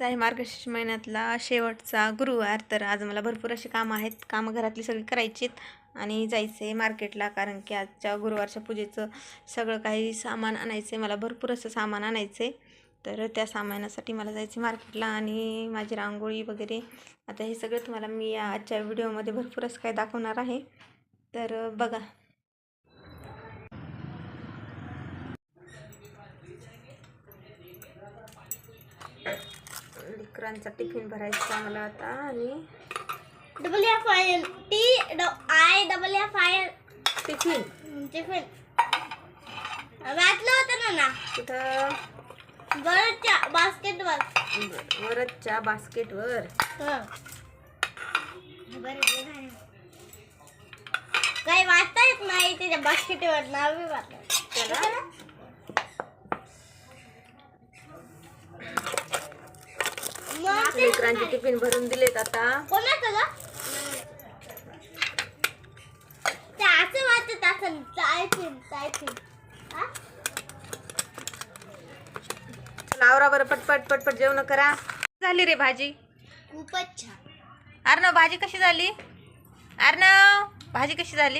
आज आहे मार्गशीर्ष महिन्यातला शेवटचा गुरुवार. तर आज मला भरपूर अशी कामं आहेत. कामं घरातली सगळी करायचीत आणि जायचं आहे मार्केटला कारण की आजच्या गुरुवारच्या पूजेचं सगळं काही सामान आणायचं आहे मला भरपूर असं सामान आणायचं आहे तर त्या सामानासाठी मला जायचं मार्केटला आणि माझी रांगोळी वगैरे. आता हे सगळं तुम्हाला मी या आजच्या व्हिडिओमध्ये भरपूर असं काही दाखवणार आहे. तर बघा लेकरांचा टिफिन भरायचा मला आता आणि double F I N T I double F I N tiffin. Tiffin. वाचलं होतं ना ना? कुठं? बरंच्या बास्केटवर. वरच्या बास्केटवर. काही वाचता येत नाही त्याच्या बास्केटवर नाव वाचलं त्याला लेकरांचे टिफ़िन भरून दिलेत आता. कोणाचं ग? ते असं वाचत असं टायपिंग टायपिंग हा? बरं पटपट पटपट जेवण करा. झाली रे भाजी? खूपच छान. अर्णव भाजी कशी झाली? अर्णव भाजी कशी झाली?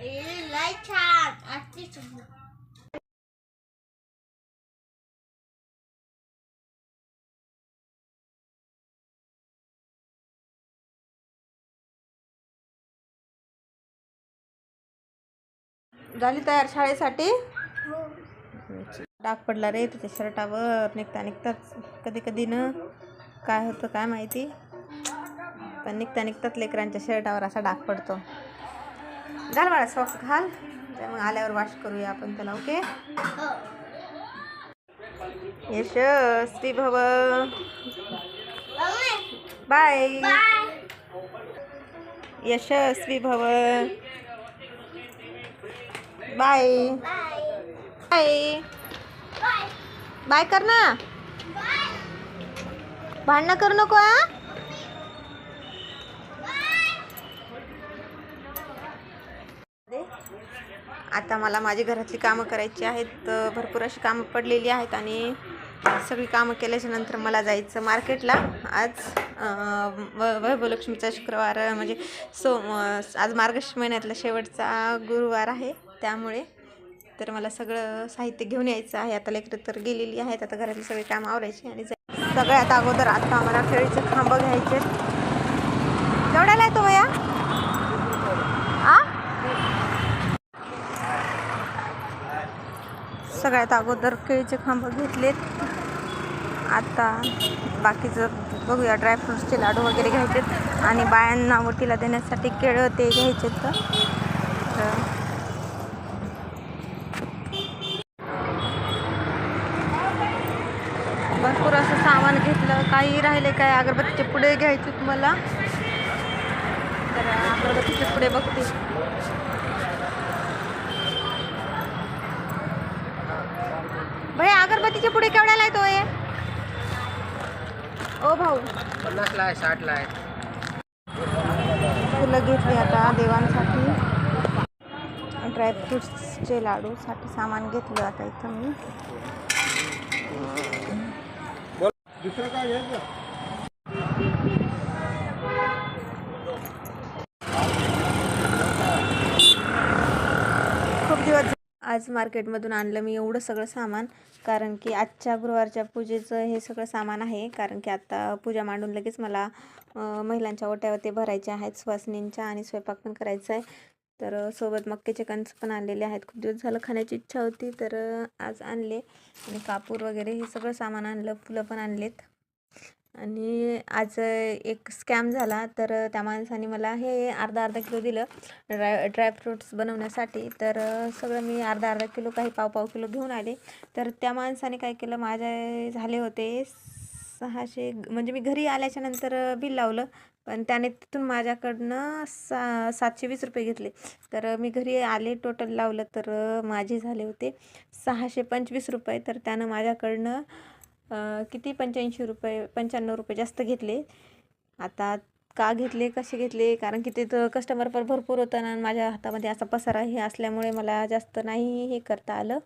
ए, लय छान. अति झाली तयार शाळेसाठी? डाग पडला रे त्याच्या शर्टावर. निघता निघताच. कधी कधी न. काय होतं काय माहिती? पण निघता निघताच लेकरांच्या शर्टावर असा डाग पडतो. घाल बाळा सॉक्स घाल. मग आल्यावर वॉश करूया आपण त्याला ओके हो. यशस्वी भव. बाय यशस्वी भव. बाय. बाय. बाय बाय कर ना. भांडणं करू नको हा? आता मला माझी घरातली कामं करायची आहेत भरपूर अशी कामं पडलेली आहेत आणि सगळी कामं केल्याच्यानंतर मला जायचं मार्केटला. आज व वैभवलक्ष्मीचा शुक्रवार म्हणजे सो आज मार्गश महिन्यातला शेवटचा गुरुवार आहे. त्यामुळे तर मला सगळं साहित्य घेऊन यायचं आहे. आता लेकरं तर गेलेली आहेत. आता घरातली सगळी काम आवरायची आणि सगळ्यात अगोदर आता आम्हाला खेळीचे खांब घ्यायचे. केवढ्याला येतो वया? आ? सगळ्यात अगोदर केळीचे खांब घेतलेत. आता बाकीचं बघूया. ड्रायफ्रुट्सचे लाडू वगैरे घ्यायचेत. आणि बायांना वटीला देण्यासाठी केळं ते घ्यायचे तर भरपूर असं सामान घेतलं. काही राहिले काय अगरबत्तीचे पुढे घ्यायचे तुम्हाला. तर अगरबत्तीचे पुढे बघते. भैया अगरबत्तीचे पुढे केवढ्याला येतो हे ओ भाऊ. पन्नासला आहे साठला आहे. फुलं घेतली आता देवांसाठी. ड्रायफ्रुट्सचे लाडूसाठी सामान घेतलं आता इथं मी. दुसरं काय घ्यायचं? खूप दिवस आज मार्केटमधून आणलं मी एवढं सगळं सामान कारण की आजच्या गुरुवारच्या पूजेचं हे सगळं सामान आहे कारण की आता पूजा मांडून लगेच मला महिलांच्या ओट्यावर ते भरायचे आहेत सुवासनींच्या आणि स्वयंपाक पण करायचा आहे तर सोबत मक्याचे कणस पण आणलेले आहेत. खूप दिवस झालं खाण्याची इच्छा होती तर आज आणले. आणि कापूर वगैरे हे सगळं सामान आणलं फुलं पण आणलेत. आणि आज एक स्कॅम झाला तर त्या माणसाने मला हे अर्धा अर्धा किलो दिलं ड्राय ड्रायफ्रूट्स बनवण्यासाठी. तर सगळं मी अर्धा अर्धा किलो काही पाव पाव किलो घेऊन आले. तर त्या माणसाने काय केलं माझे झाले होते सहाशे म्हणजे मी घरी आल्याच्यानंतर बिल लावलं. पण त्याने तिथून माझ्याकडनं सा सातशे वीस रुपये घेतले. तर मी घरी आले टोटल लावलं तर माझे झाले होते सहाशे पंचवीस रुपये. तर त्यानं माझ्याकडनं किती? पंच्याऐंशी रुपये पंच्याण्णव रुपये जास्त घेतले. आता का घेतले? कसे घेतले? कारण की तिथं कस्टमर पण भरपूर होता ना माझ्या हातामध्ये असा पसारा हे असल्यामुळे मला जास्त नाही हे करता आलं.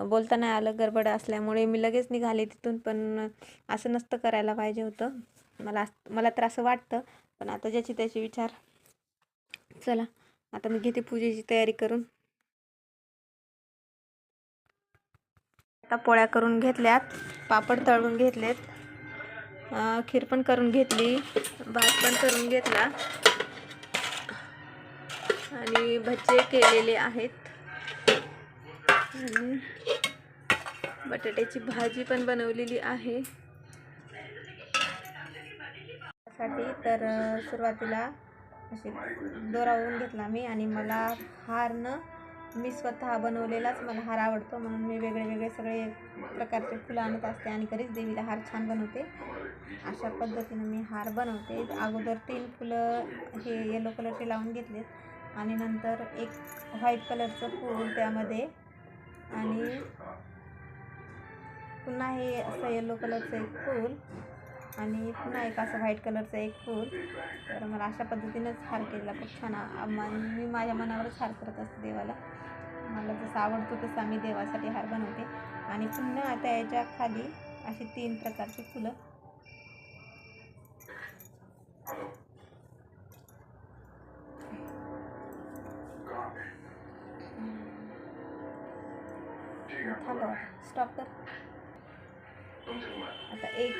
बोलता नाही आलं गडबड असल्यामुळे मी लगेच निघाले तिथून पण असं नसतं करायला पाहिजे होतं. मला मला तर असं वाटतं. पण आता ज्याची त्याचे विचार. चला आता मी घेते पूजेची तयारी करून. आता पोळ्या करून घेतल्यात पापड तळून घेतलेत. खीर पण करून घेतली भात पण करून घेतला. आणि भज्जे केलेले आहेत. आणि बटाट्याची भाजी पण बनवलेली आहे. साठी तर सुरुवातीला अशी दोरावून घेतला मी आणि मला हार न मी स्वतः बनवलेलाच मला हार आवडतो. म्हणून मी वेगळे वेगळे सगळे प्रकारचे फुलं आणत असते आणि घरीच देवीला हार छान बनवते. अशा पद्धतीनं मी हार बनवते. अगोदर तीन फुलं हे येलो कलरचे लावून घेतलेत आणि नंतर एक व्हाईट कलरचं फूल त्यामध्ये आणि पुन्हा हे असं येलो कलरचं एक फूल आणि पुन्हा एक असं व्हाईट कलरचं एक फूल. तर मला अशा पद्धतीनंच हार केलेला खूप छान मा- माझ्या मनावरच हार करत असते देवाला. मला जसं आवडतो तसा मी देवासाठी हार बनवते. आणि पुन्हा आता याच्या खाली अशी तीन प्रकारची फुलं. थांबव स्टॉप कर. आता एक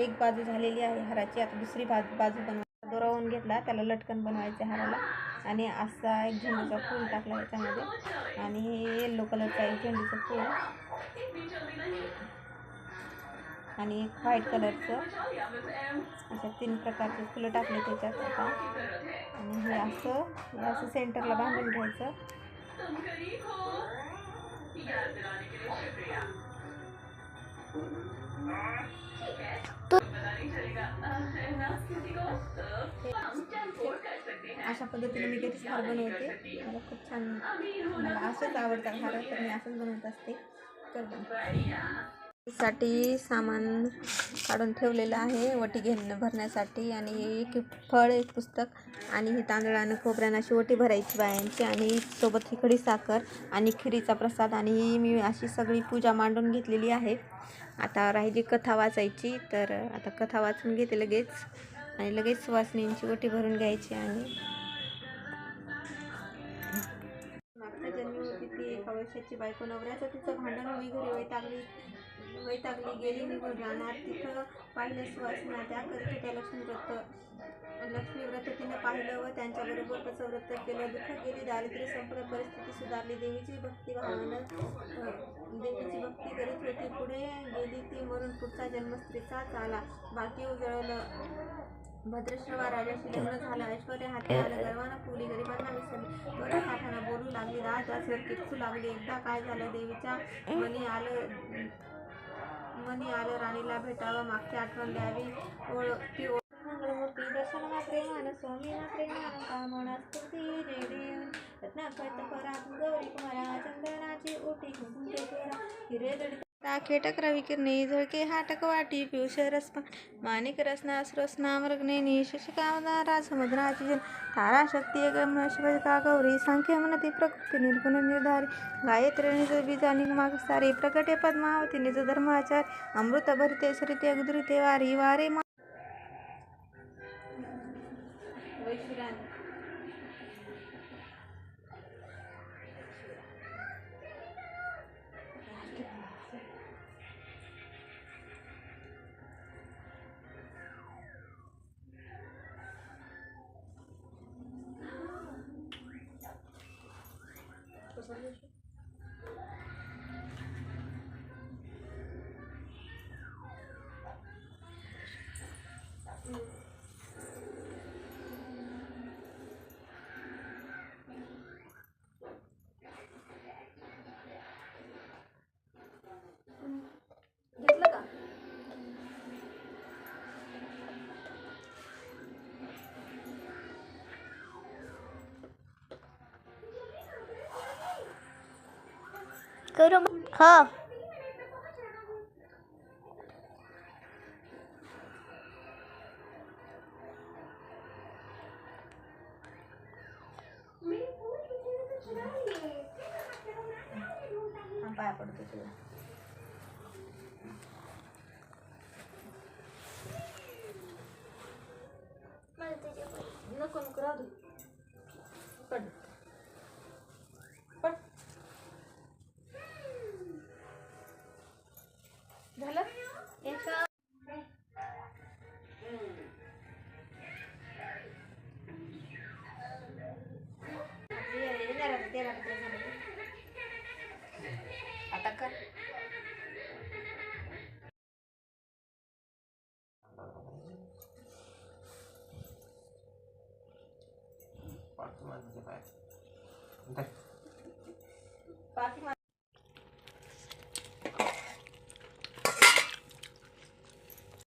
एक बाजू झालेली आहे हाराची. आता दुसरी बाजू बाजू बनवा दोरावून घेतला. त्याला लटकन बनवायचं हाराला. आणि असा एक झेंडूचा फूल टाकला याच्यामध्ये आणि हे येल्लो कलरचा एक झेंडूचं फूल. आणि एक व्हाईट कलरचं अशा तीन प्रकारचे फुलं टाकले त्याच्यात आता. आणि हे असं हे असं सेंटरला बांधून घ्यायचं. अशा पद्धतीने मी कधीच हार बनवते. मला खूप छान मला असंच आवडतात हार तर मी असंच बनवत असते. तर साठी सामान काढून ठेवलेलं आहे. वटी घेणं भरण्यासाठी. आणि एक फळ एक पुस्तक आणि ही तांदळानं खोबऱ्यानं अशी वटी भरायची बायांची. आणि सोबत ही खडी साखर आणि खिरीचा प्रसाद. आणि ही मी अशी सगळी पूजा मांडून घेतलेली आहे. आता राहिली कथा वाचायची तर आता कथा वाचून घेते लगेच. आणि लगेच वाचनींची गोटी भरून घ्यायची आणि मागच्या जन्मी होती ती एका वर्षाची बायको. नवऱ्याचं तिचं भांडण होई घरी वैतागली वैतागली गेली निघून राहणार. तिथं पाहिलं सुवासना त्या करीत त्या लक्ष्मी व्रत लक्ष्मी व्रत पाहिलं व त्यांच्याबरोबर त्याचं व्रत केलं. दुःख गेली दारिद्र्य संपूर्ण परिस्थिती सुधारली. देवीची भक्ती भावनं देवीची भक्ती करीत होती. पुढे गेली ती म्हणून पुढचा जन्म स्त्रीचाच आला बाकी उजळलं. भद्रश्रवा राजाशी लग्न झालं. ऐश्वर्या हाती आलं. गर्वानं फुली गरिबांना विसरली. बरं पाठानं बोलू लागली. राज वासवर किचू लागली. एकदा काय झालं? देवीच्या मनी आलं. मनी आलं. राणीला भेटावं. मागची आठवण द्यावी. ओळ ती ओळ मंगळमूर्ती दर्शन मात्रे मान कामना स्तुती रे देव रत्नाकट परात गौरी कुमारा चंदनाची ओटी कुंकुम केशरा हिरे जडित टाके झळके हाटक वाटी पियुष रसपा माणिक रसना सुरसना मृगणे निशकामदारा समुद्राची जल तारा शक्ती गम गौरी सांख्य मनती प्रकृती निर्गुण निर्धारी. गायत्री निज बीजा मागसारी प्रकटे पद्मावती निज धर्माचार. अमृत भरिते सरिते वारी. वारे Thank you. करू हो. पडतो तुला. नको नको राहू दे. पड. कर पाच